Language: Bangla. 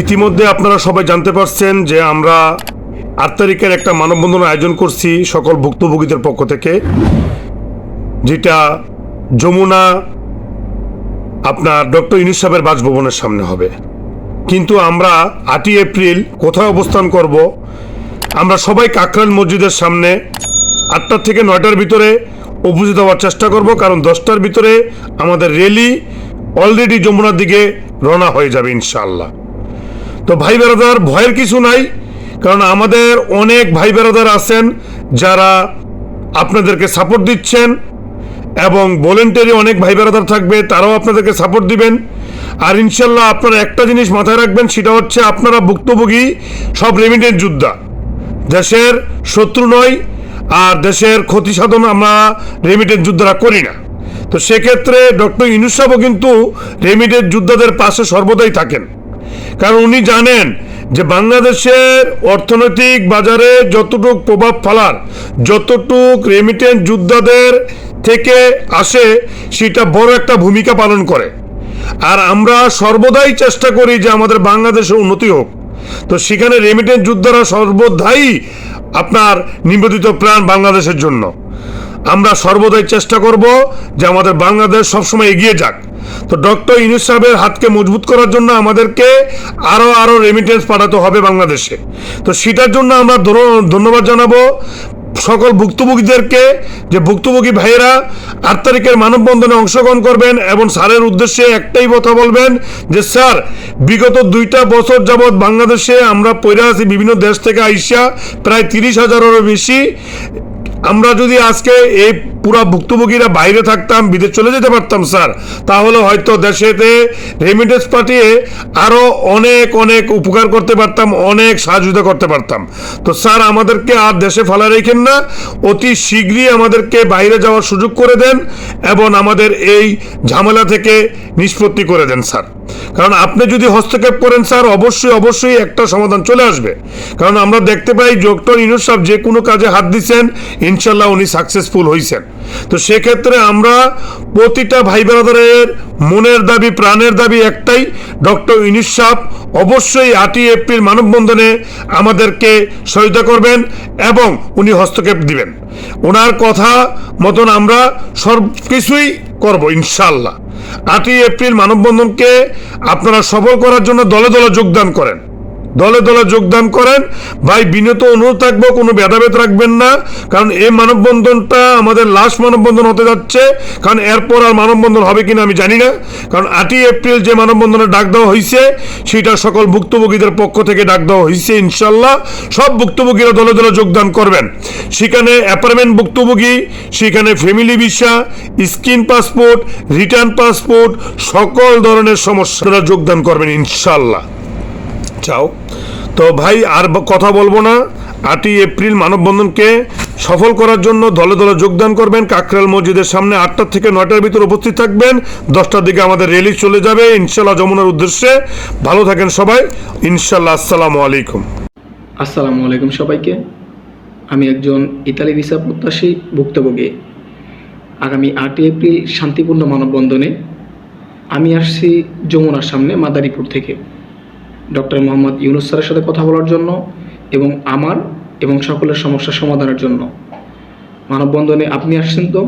ইতিমধ্যে আপনারা সবাই জানতে পারছেন যে আমরা আট তারিখের একটা মানববন্ধন আয়োজন করছি সকল ভুক্তভোগীদের পক্ষ থেকে, যেটা যমুনা আপনার ডক্টর ইউনুস সাহেবের বাসভবনের সামনে হবে। কিন্তু আমরা আটই এপ্রিল কোথায় অবস্থান করব? আমরা সবাই কাকরান মসজিদের সামনে আটটার থেকে নয়টার ভিতরে উপস্থিত হওয়ার চেষ্টা করব, কারণ দশটার ভিতরে আমাদের র্যালি অলরেডি যমুনার দিকে রওনা হয়ে যাবে ইনশাআল্লাহ। তো ভাই বেড়াদার ভয়ের কিছু নাই, কারণ আমাদের অনেক ভাই বেড়াদার আছেন যারা আপনাদেরকে সাপোর্ট দিচ্ছেন এবং ভলেন্টারি অনেক ভাই বেড়াদার থাকবে, তারাও আপনাদেরকে সাপোর্ট দিবেন। আর ইনশাল্লাহ আপনারা একটা জিনিস মাথায় রাখবেন, সেটা হচ্ছে আপনারা ভুক্তভোগী সব রেমিটেন্স যোদ্ধা। দেশের শত্রু নয় আর দেশের ক্ষতি সাধন আমরা রেমিটেন্স যোদ্ধারা করি না। তো সেক্ষেত্রে ডক্টর ইনুস সাহেবও কিন্তু রেমিটেন্স যোদ্ধাদের পাশে সর্বদাই থাকেন। কারণ উনি জানেন যে বাংলাদেশের অর্থনৈতিক বাজারে যতটুক প্রভাব ফেলার, যতটুক রেমিটেন্স যোদ্ধাদের থেকে আসে, সেটা বড় একটা ভূমিকা পালন করে। আর আমরা সর্বদাই চেষ্টা করি যে আমাদের বাংলাদেশে উন্নতি হোক। তো সেখানে রেমিটেন্স যোদ্ধারা সর্বদাই আপনার নিবেদিত প্রাণ বাংলাদেশের জন্য। আমরা সর্বদাই চেষ্টা করব যে আমাদের বাংলাদেশ সবসময় এগিয়ে যাক। তো ডক্টর ইউনুস সাহেবের হাতকে মজবুত করার জন্য আমাদেরকে আরও আরও রেমিটেন্স পাঠাতে হবে বাংলাদেশে। তো সেটার জন্য আমরা ধন্যবাদ জানাব সকল ভুক্তভোগীদেরকে যে ভুক্তভোগী ভাইয়েরা আট তারিখের মানববন্ধনে অংশগ্রহণ করবেন এবং স্যারের উদ্দেশ্যে একটাই কথা বলবেন যে, স্যার, বিগত দুইটা বছর যাবৎ বাংলাদেশে আমরা পৈরা আছি বিভিন্ন দেশ থেকে আইসা প্রায় তিরিশ হাজারেরও বেশি আমরা যদি আজকে এই পুরা ভুক্তভোগীরা বাইরে থাকতাম, বিদেশ চলে যেতে পারতাম, স্যার। তাহলে হয়তো দেশেতে রেমিটেন্স পাঠিয়ে আরও অনেক অনেক উপকার করতে পারতাম, অনেক সাহায্যতা করতে পারতাম। তো স্যার, আমাদেরকে আর দেশে ফেলা রেখেন না। অতি শীঘ্রই আমাদেরকে বাইরে যাওয়ার সুযোগ করে দেন এবং আমাদের এই ঝামেলা থেকে নিষ্পত্তি করে দেন, স্যার। কারণ আপনি যদি হস্তক্ষেপ করেন, স্যার, অবশ্যই অবশ্যই একটা সমাধান চলে আসবে। কারণ আমরা দেখতে পাই ডক্টর ইনুস সাহেব যে কোনো কাজে হাত দিচ্ছেন ইনশাল্লাহ উনি সাকসেসফুল হয়েছেন তো সেক্ষেত্রে আমরা প্রতিটা ভাই ব্রাদারের মনের দাবি, প্রাণের দাবি একটাই, ডক্টর ইনুস সাহেব অবশ্যই আটই এপ্রিল মানববন্ধনে আমাদেরকে সহায়তা করবেন এবং উনি হস্তক্ষেপ দিবেন। ওনার কথা মতন আমরা সব কিছুই করব ইনশাল্লাহ আটই এপ্রিল মানববন্ধনকে আপনারা সফল করার জন্য দলে দলে যোগদান করেন। দলে দলে যোগদান করেন। ভাই, বিনত অনুরোধ থাকব, কোনো ভেদাভেদ রাখবেন না। কারণ এই মানববন্ধনটা আমাদের লাস্ট মানববন্ধন হতে যাচ্ছে। কারণ এরপর আর মানববন্ধন হবে কিনা আমি জানি না। কারণ আটই এপ্রিল যে মানববন্ধনে ডাক দেওয়া হয়েছে সেটা সকল ভুক্তভোগীদের পক্ষ থেকে ডাক দেওয়া হয়েছে ইনশাল্লাহ সব ভুক্তভোগীরা দলে দলে যোগদান করবেন। সেখানে অ্যাপার্টমেন্ট ভুক্তভোগী, সেখানে family visa skin passport return passport সকল ধরনের সমস্যারা যোগদান করবেন ইনশাল্লাহ চাও। তো ভাই, আর কথা বলব না। আটই এপ্রিল মানববন্ধনকে সফল করার জন্য দলে দলে যোগদান করবেন কাকরাল মসজিদের সামনে আটটার থেকে নয়টার ভিতর উপস্থিত থাকবেন। দশটার দিকে আমাদের রেলি চলে যাবে। ইনশাল্লাহ যমুনার উদ্দেশ্যে ভালো থাকেন সবাই। ইনশাল্লাহ আসসালামু আলাইকুম। আসসালামু আলাইকুম সবাইকে। আমি একজন ইতালি ভিসা প্রত্যাশী ভুক্তভোগী। আগামী আটই এপ্রিল শান্তিপূর্ণ মানববন্ধনে আমি আসছি যমুনার সামনে মাদারীপুর থেকে। ডক্টর মোহাম্মদ ইউনুস স্যারের সাথে কথা বলার জন্য এবং আমার এবং সকলের সমস্যা সমাধানের জন্য। মানববন্ধনে আপনি আসছেন তো?